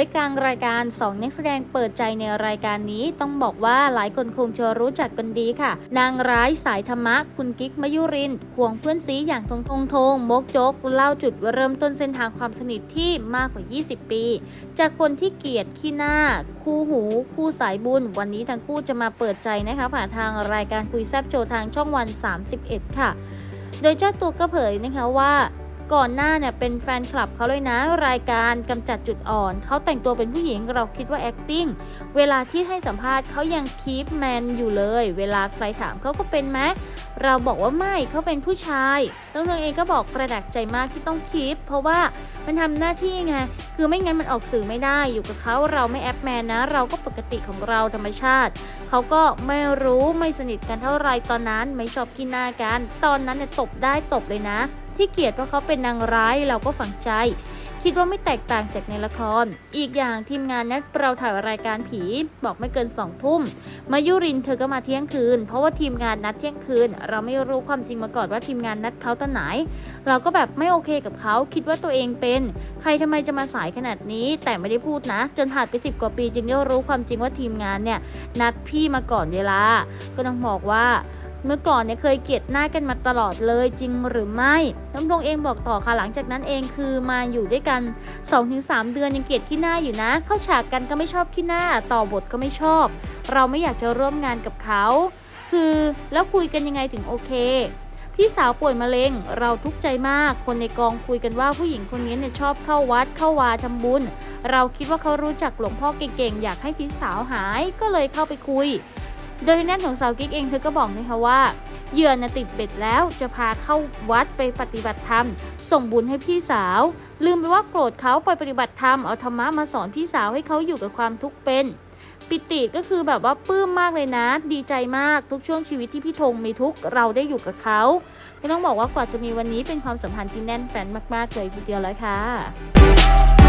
ยกลางรายการสองนักแสดงเปิดใจในรายการนี้ต้องบอกว่าหลายคนคงจะรู้จักกันดีค่ะ นางร้ายสายธรรมะ คุณกิ๊กมยุรินควงเพื่อนซีอย่างทงทงทงมกจก เล่าจุดเริ่มต้นเส้นทางความสนิทที่มากกว่า 20 ปี จากคนที่เกลียดขี้หน้า คู่หู คู่สายบุญ วันนี้ทั้งคู่จะมาเปิดใจนะคะผ่านทางรายการคุยแซบโชว์ทางช่องวัน 31 ค่ะ โดยเจ้าตัวก็เผยนะคะว่า ก่อนหน้าเนี่ยเป็นแฟนคลับเขาเลยนะ รายการกำจัดจุดอ่อน เขาแต่งตัวเป็นผู้หญิงเราคิดว่า acting เวลาที่ให้สัมภาษณ์เขายังคีปแมนอยู่เลย เวลาใครถามเขาก็เป็นไหมเราบอกว่าไม่เขาเป็นผู้ชายต้องเองก็บอกกระดักใจมากที่ต้องคีปเพราะว่ามันทำหน้าที่ไง คือไม่งั้นมันออกสื่อไม่ได้อยู่กับเขาเราไม่แอปแมนนะ เราก็ปกติของเราธรรมชาติ เขาก็ไม่รู้ไม่สนิทกันเท่าไรตอนนั้นไม่ชอบกินหน้ากัน ตอนนั้นเนี่ยตบได้ตบเลยนะ ที่เกลียดเพราเขาเป็นนางร้ายเราก็ฝังใจ คิดว่าไม่แตกต่างจากในละคร อีกอย่างทีมงานนัดเราถ่ายรายการผี บอกไม่เกินสองทุ่มมายุรินเธอก็มาเที่ยงคืน เพราะว่าทีมงานนัดเที่ยงคืน เราไม่รู้ความจริงมาก่อนว่าทีมงานนัดเขาตอนไหน เราก็แบบไม่โอเคกับเขาคิดว่าตัวเองเป็น ใครทำไมจะมาสายขนาดนี้แต่ไม่ได้พูดนะ จนผ่านไปสิบกว่าปีจึงได้รู้ความจริงว่าทีมงานเนี่ยนัดพี่มาก่อนเวลา ก็ต้องบอกว่า เมื่อก่อนเนี่ยเคยเกลียดหน้ากันมาตลอดเลยจริงหรือไม่น้ำดงเองบอกต่อค่ะหลังจากนั้นเองคือมาอยู่ด้วยกัน 2-3 เดือนยังเกลียดขี้หน้าอยู่นะ เข้าฉากกันก็ไม่ชอบขี้หน้า ต่อบทก็ไม่ชอบ เราไม่อยากจะร่วมงานกับเขา คือแล้วคุยกันยังไงถึงโอเคพี่สาวป่วยมะเร็ง เราทุกข์ใจมาก คนในกองคุยกันว่าผู้หญิงคนนี้เนี่ยชอบเข้าวัดเข้าวาทำบุญ เราคิดว่าเขารู้จักหลวงพ่อเก่งๆ อยากให้พี่สาวหาย ก็เลยเข้าไปคุย โดยทางด้านของสาวกิ๊กเองเธอก็บอกนะคะว่าเหยื่อน่ะติดเบ็ดแล้วจะพาเข้าวัดไปปฏิบัติธรรม ส่งบุญให้พี่สาว ลืมไปว่าโกรธเขาไปปฏิบัติธรรมเอาธรรมะมาสอนพี่สาวให้เขาอยู่กับความทุกข์เป็น ปิติก็คือแบบว่าปลื้มมากเลยนะ ดีใจมากทุกช่วงชีวิตที่พี่ธงมีทุกเราได้อยู่กับเขาไม่ต้องบอกว่ากว่าจะมีวันนี้เป็นความสัมพันธ์ที่แน่นแฟนมากๆเลยทีเดียวเลยค่ะ